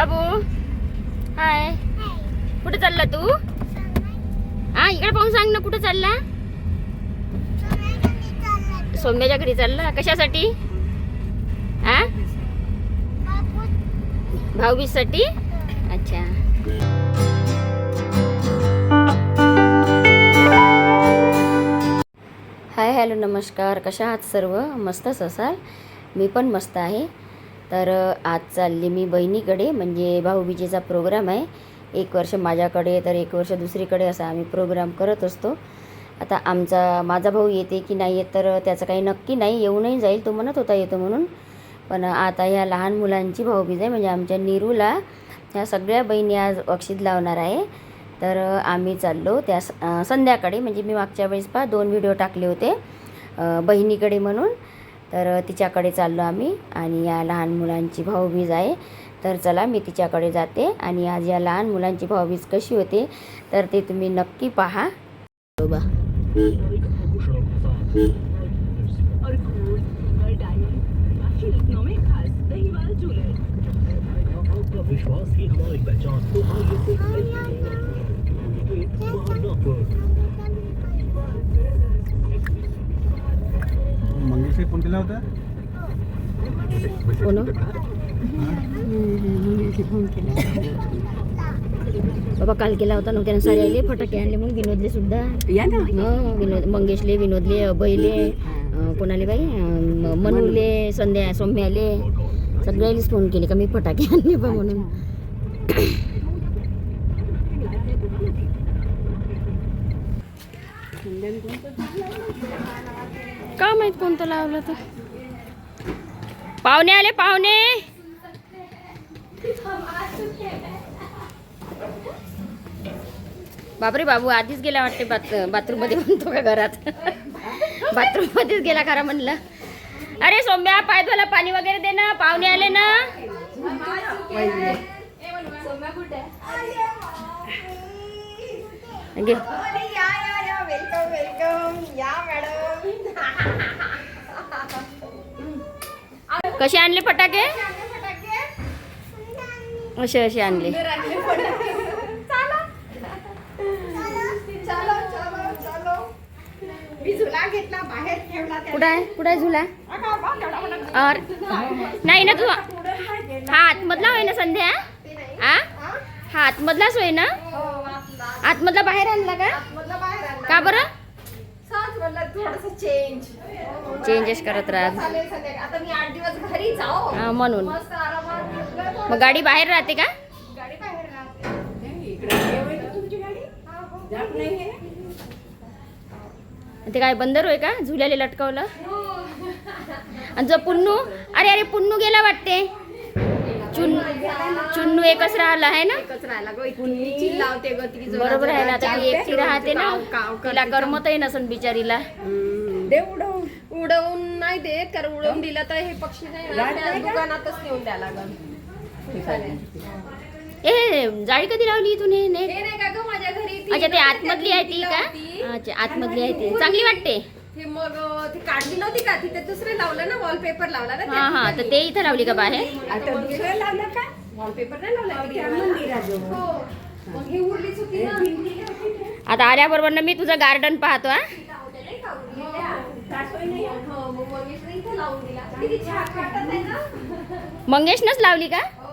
बाबू. हाय. कुठे चालला तू? हा इकडे पाहून सांग ना कुठे चालला? सौम्याच्या घरी चालला. कशासाठी? हा? भाऊबीजसाठी अच्छा. हाय हॅलो नमस्कार. कशा आहात सर्व? मस्तच असाल? मी पण मस्त आहे. तर आज चालली मी बहिणीकडे म्हणजे भाऊबीजेचा प्रोग्राम आहे. एक वर्ष माझ्याकडे तर एक वर्ष दुसरीकडे असा आम्ही प्रोग्राम करत असतो. आता आमचा माझा भाऊ येते की नाही येत तर त्याचं काही नक्की नाही येऊनही जाईल तो म्हणत होता येतो म्हणून. पण आता ह्या लहान मुलांची भाऊबीज आहे म्हणजे आमच्या निरूला ह्या सगळ्या बहिणी आज अक्षित लावणार आहे. तर आम्ही चाललो त्या स- संध्याकाळी म्हणजे मी मागच्या वेळेस पा दोन व्हिडिओ टाकले होते बहिणीकडे म्हणून. तर तिच्याकडे चाललो आम्ही आणि या लहान मुलांची भाऊबीज आहे. तर चला मी तिच्याकडे जाते आणि आज या लहान मुलांची भाऊबीज कशी होते तर ते तुम्ही नक्की पहा. बा विश्वास की हमारी पहचान। तो केला होता? बाबा काल केला होता नव्हत्या सारे आले फटाके आणले मग विनोदले सुद्धा. या ना. हो विनोद मंगेशले विनोदले अभयले अं, कोणाले बाई? अं, मनूले संध्या सौम्याले सगळ्यालेच फोन केले का मी फटाके आणले बा म्हणून. का माहीत कोणतं लावलं तर पाहुणे आले पाहुणे बापरे बाबू आधीच गेला वाटते बाथ बाथरूममध्ये म्हणतो का घरात बाथरूम मध्येच गेला खरा म्हणलं अरे सोम्या पाय धुवायला पाणी वगैरे दे ना पाहुणे आले ना घे. कसे आणले फटाके? असे असे आणले. कुठं आहे? कुठं आहे झुला? और नाही ना तू हा आतमधला होय ना संध्या? हा? हा आतमधलाच होय ना? आतमधला बाहेर आणला का? का बरं? चेंज चेंजेस करत राहत आता मी आठ दिवस घरी जाऊ हा, म्हणून. मस्त आरामात मग गाडी बाहेर राहते का? गाडी बाहेर राहते. ते काय बंदर होय का? झुल्याले लटकवलं? आणि जो पुन्नू अरे अरे पुन्नू गेला वाटते. चुन चुन्नू एकच राहिला आहे ना? एकच राहिला गं इथून मी चिल्लावते ग ती जोरात बरोबर आहे ना आता ती. एकटी राहते ना. तिला करमतही नसन बिचारीला. दे उडवून. उडवून नाही देत कारण उडवून दिलं तर हे पक्षी नाही दुकानातच नेऊन द्या लागल. ए जाळी कधी लावली इथून हे नाही का ग माझ्या घरी ती अच्छा ते आतमधली आहे ती. का? अच्छा आतमधली आहे ती. चांगली वाटते. ते मग ती काढली नव्हती का? तिथे दुसरे लावलं ना वॉलपेपर लावला ना हा हा तर ते इथं लावली का बाहेर? आता दुसरं लावलं का? वॉलपेपर नाही लावला हो मग ही उरलीच होती ना. आता आल्याबरोबर ना मी तुझं गार्डन पाहतो हा. हो, मग मंगेशने इथं लावून दिला. किती छान वाटत आहे ना? मंगेशनच लावली का? हो.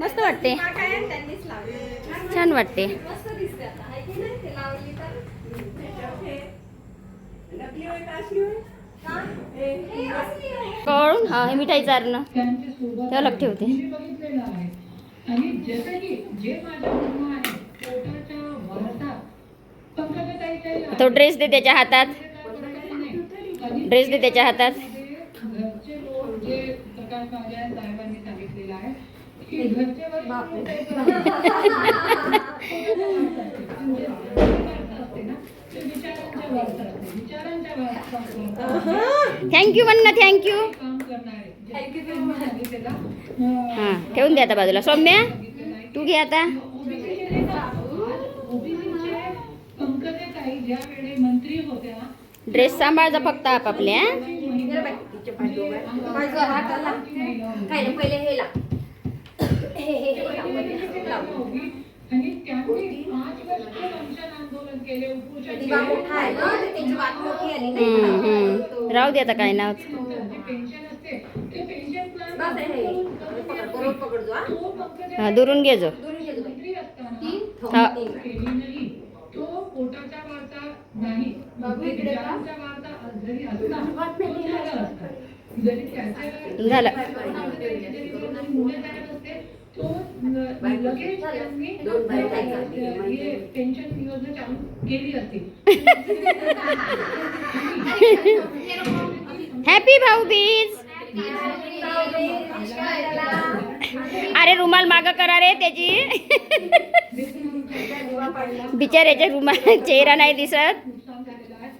मस्त वाटते. हा काय आहे, त्यांनीच लावली. छान वाटते. मस्त दिसते आता, आहे की नाही? ते लावली तर. हा? हे असली आहे. कळून हा हे मिठाई चारणं तेव्हा लग ठेवते आणि जसं की जे माझ्या मुलं आहे पोटाच्या वाढतात पंकजाताईच्या तो ड्रेस दे त्याच्या हातात ड्रेस दे त्याच्या हातात थँक्यू म्हण ना थँक्यू हा ठेवून दे आता बाजूला. सौम्या तू घे आता. ओबीसीचे पंकजाताई ज्या वेळी मंत्री होत्या ड्रेस सांभाळजा फक्त आपापल्या हे पहिले हे राहू दे आता काय नाव हे. हा. हा दुरून घे जो हा. झाला तो लगेच त्यांनी. हे पेन्शन योजना चालू केली हॅपी भाऊ बीज अरे रुमाल माग करा रे त्याची. बिचाऱ्याच्या रुमाल चेहरा नाही दिसत नुकसान झालेलं आहे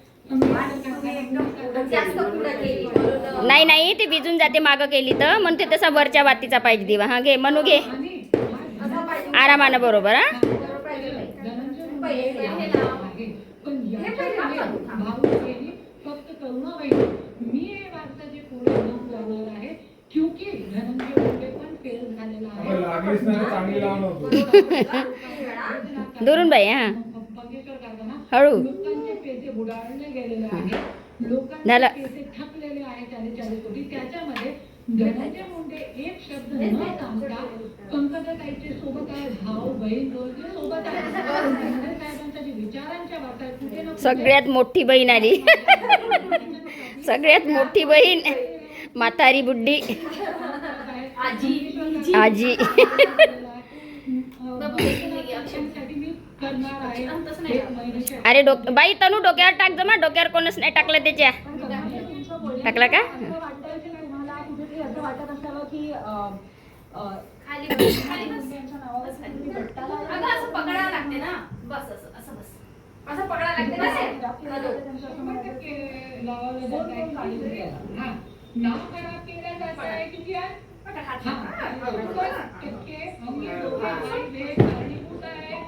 जास्त पुढं गेली म्हणून नाही नाही ते भिजून जाते मागं केली तर. म्हणून ते तसा वरच्या वातीचा पाहिजे दिवा. हा घे म्हणू घे. आरामानं बरोबर हा. हे दुरून बाई हा. हळू. लोकांचे पैसे बुडाळले गेलेले आहे झालं. लोकांचे पैसे थकलेले आहे चाळीस चाळीस कोटी त्याच्यामध्ये धनंजय मुंडे एक शब्द न सांगता पंकजाताईचे सोबत आहे भाऊ बहीण दोघे सोबत आहे. धनंजय साहेबांच्या जे विचारांच्या वाटा आहेत, कुठे ना कुठे सगळ्यात मोठी बहीण आली. सगळ्यात मोठी बहीण. म्हातारी बुड्डी आजी. आजी साठी मी करणार आहे एक महिन्याच्या अरे डोक बाई तनू डोक्यावर टाक जमा डोक्यावर कोणच नाही टाकलं त्याच्या. टाकला का?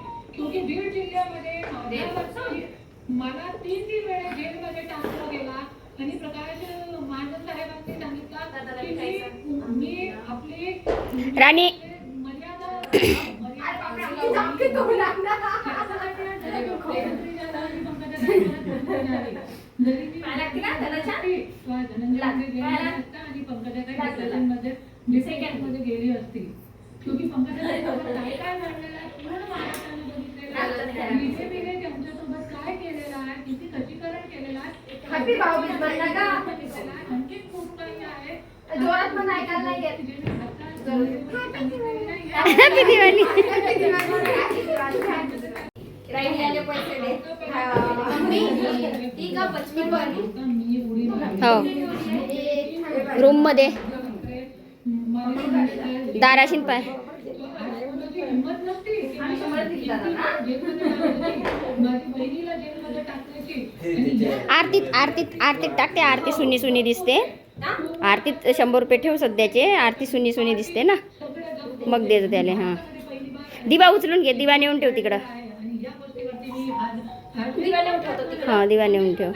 तुम्ही. हा. हा, हे बीड जिल्ह्यामध्ये मला तीन तीन वेळा जेलमध्ये टाकलं गेला. आणि प्रकाश महाजन साहेबांनी सांगितलं की मी- आपली राणी. जामके करू लागला. गेली असती. क्योंकि पंकजाताई सोबत काय काय घडलेलं आहे पूर्ण महाराष्ट्राने बघितलेलं आहे बीजेपीने त्यांच्यासोबत काय केलेलं आहे किती खचीकरण केलेलं आहे Happy का? आणखी खूप काही आहे जोरात पण ऐकायला नाही राहिलेले पैसे दे. हा, मम्मी, का पचमी पण? मी उडी मारली. रूममध्ये दाराशीन पाय हिंमत नसती की आम्ही शंभर दिली दादा ना? जेलमध्ये टाकण्याची. माझी बहिणीला जेलमध्ये टाकण्याची आणि ज्या आरतीत आरतीत आरतीत टाकते. आरती सुनी सुनी दिसते. आरतीत शंभर रुपये ठेव सध्याचे. आरती सुनी सुनी दिसते ना. मग देतो त्याला हां. दिवा उचलून घे. दिवा नेऊन ठेव तिकडं. हां दिवा नेऊन ठेव.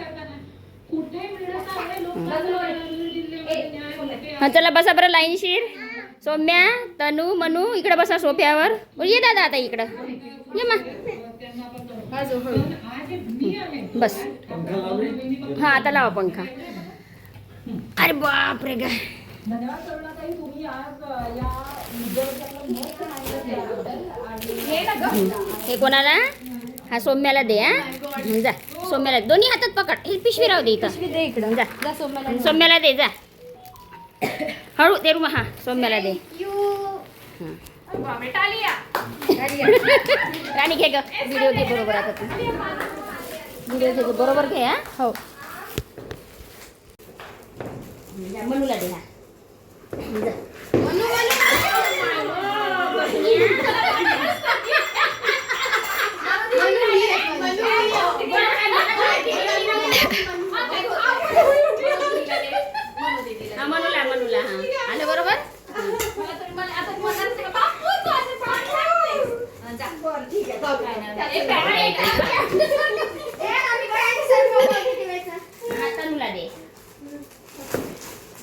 हां चला बसा बरं लाईनशीर. सौम्या तनू मनू इकडं बसा सोफ्यावर. ये दादा आता इकडं. ये मा. बस. हां आता लावा पंखा. अरे बाप रे गा. धन्यवाद करुणाताई तुम्ही आज अ, या मुद्द्यावर मत मांडलं त्याबद्दल आणि हे कोणाला? हा सौम्याला दे हा. जा. सौम्याला दोन्ही हातात पकड. ही पिशवी राहू दे इथं. दे इकडं. जा. सौम्याला दे जा. हळू दे रुमा हा सौम्याला दे हं. बापरे, टाळिया. राणी घे ग व्हिडिओ घे बरोबर आता तू व्हिडिओ घे ग, बरोबर घे हा हो जा, मनूला दे हा जा. हा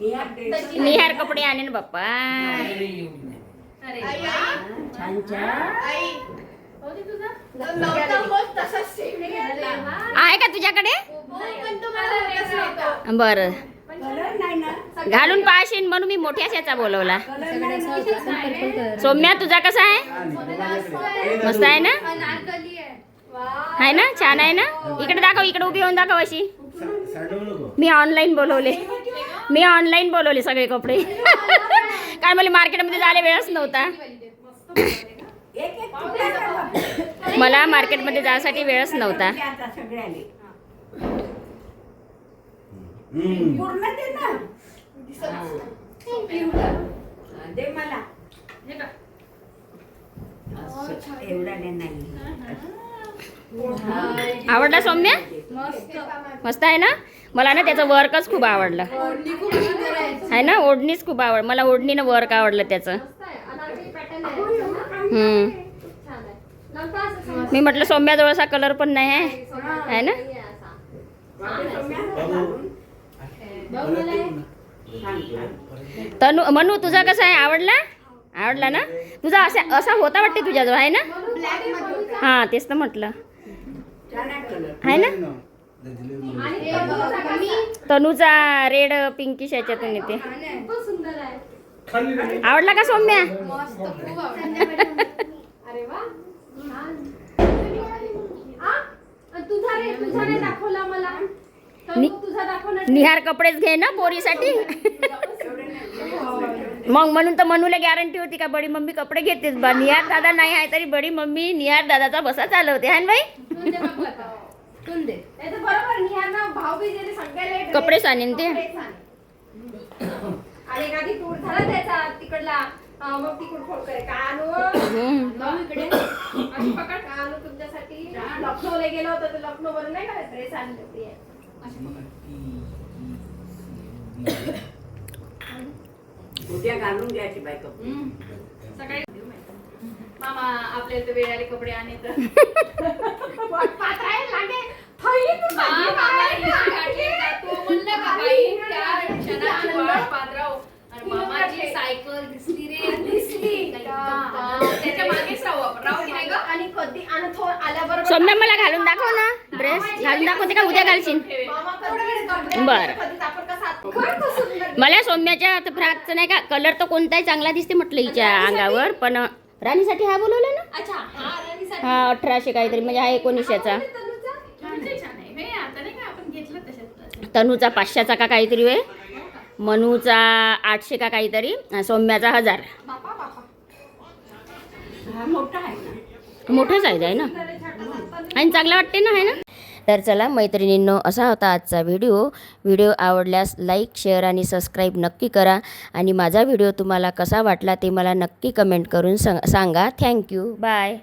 निहार कपडे आणे ना बाप्पा आहे का तुझ्याकडे? बरं. घालून पाहशील म्हणून मी मोठ्याच याचा बोलवला. सौम्या तुझा कसा आहे? मस्त आहे. ना? आहे. ना? छान आहे ना? इकडे दाखव इकडे उभी होऊन दाखव अशी. मी ऑनलाईन बोलवले. मी ऑनलाईन बोलवले सगळे कपडे. काय मला मार्केटमध्ये जायला वेळच नव्हता. मला मार्केटमध्ये जायसाठी वेळच नव्हता. आवडला सौम्या? मस्त. आहे ना? मला ना त्याचं वर्कच खूप आवडलं. आहे ना? ओढणीच खूप आवड मला ओढणीनं वर्क आवडलं त्याचं. हम्म. मी म्हटलं सौम्याजवळ असा कलर पण नाही आहे. आहे ना? तनु मनू तुझा कसा आहे? आवडला? आवडला ना? तुझा असा असा होता वाटते तुझ्याजवळ आहे ना? हां तेच तर म्हटलं. आहे ना? तनुचा रेड पिंकिश याच्यातून येते. आवडला का सौम्या? निहार कपडेच घे ना पोरीसाठी. मग म्हणून तर मनूला गॅरंटी होती का बडी मम्मी कपडे घेतेच बा. निहार दादा नाही आहे तरी बडी मम्मी निहार दादाचा बसा चालवते. है बाई कपडेच आणीन ते. आणि एखादी टूर झाला त्याचा तिकडला मग तिकडून फोन करे का आणू? हम्म. भाऊ इकडे. अशी पकड का आणू तुमच्यासाठी? लखनौला गेलो होतो तर लखनौ वरून नाही का ड्रेस आणले होते उद्या घालून घ्यायची बायको मामा आपल्याला तर वेळाले कपडे आणे तर पात्र आहे लागे. थैलीतून भाजी काढायला. तो म्हणलं का बाई त्या क्षणाची वाट पात्राव. आणि मामाची सायकल दिसली रे. दिसली. त्याच्या मागेच राहू आपण. राहू की नाही ग? आणि कधी आणि थोर आल्याबरोबर सौम्या मला घालून दाखव ना. ड्रेस घालून दाखवते का उद्या घालशील? मामा कधी कपडे बरं. कधीच आपण कसा? खरं सुंदर मला सौम्याच्या फ्रॉकचं नाही का? कलर तर कोणताही चांगला दिसते म्हटलं हिच्या अंगावर पण राणीसाठी हा बोलवला ना? अच्छा हा राणीसाठी. हा अठराशे काहीतरी म्हणजे हा एकोणीसशेचा. तनुचा? हे तशात. तनूचा पाचशेचा का काहीतरी आहे मनूचा आठशे का काहीतरी? सौम्याचा हजार. बापा बापा. हा मोठा आहे ना. मोठं साईज आहे ना? आणि चांगला वाटते ना आहे ना? तर चला मैत्रिणींनो असा होता आजचा व्हिडिओ. व्हिडिओ आवडल्यास लाईक शेअर आणि सबस्क्राईब नक्की करा. आणि माझा व्हिडिओ तुम्हाला कसा वाटला ते मला नक्की कमेंट करून सांग सांगा. Thank you. बाय.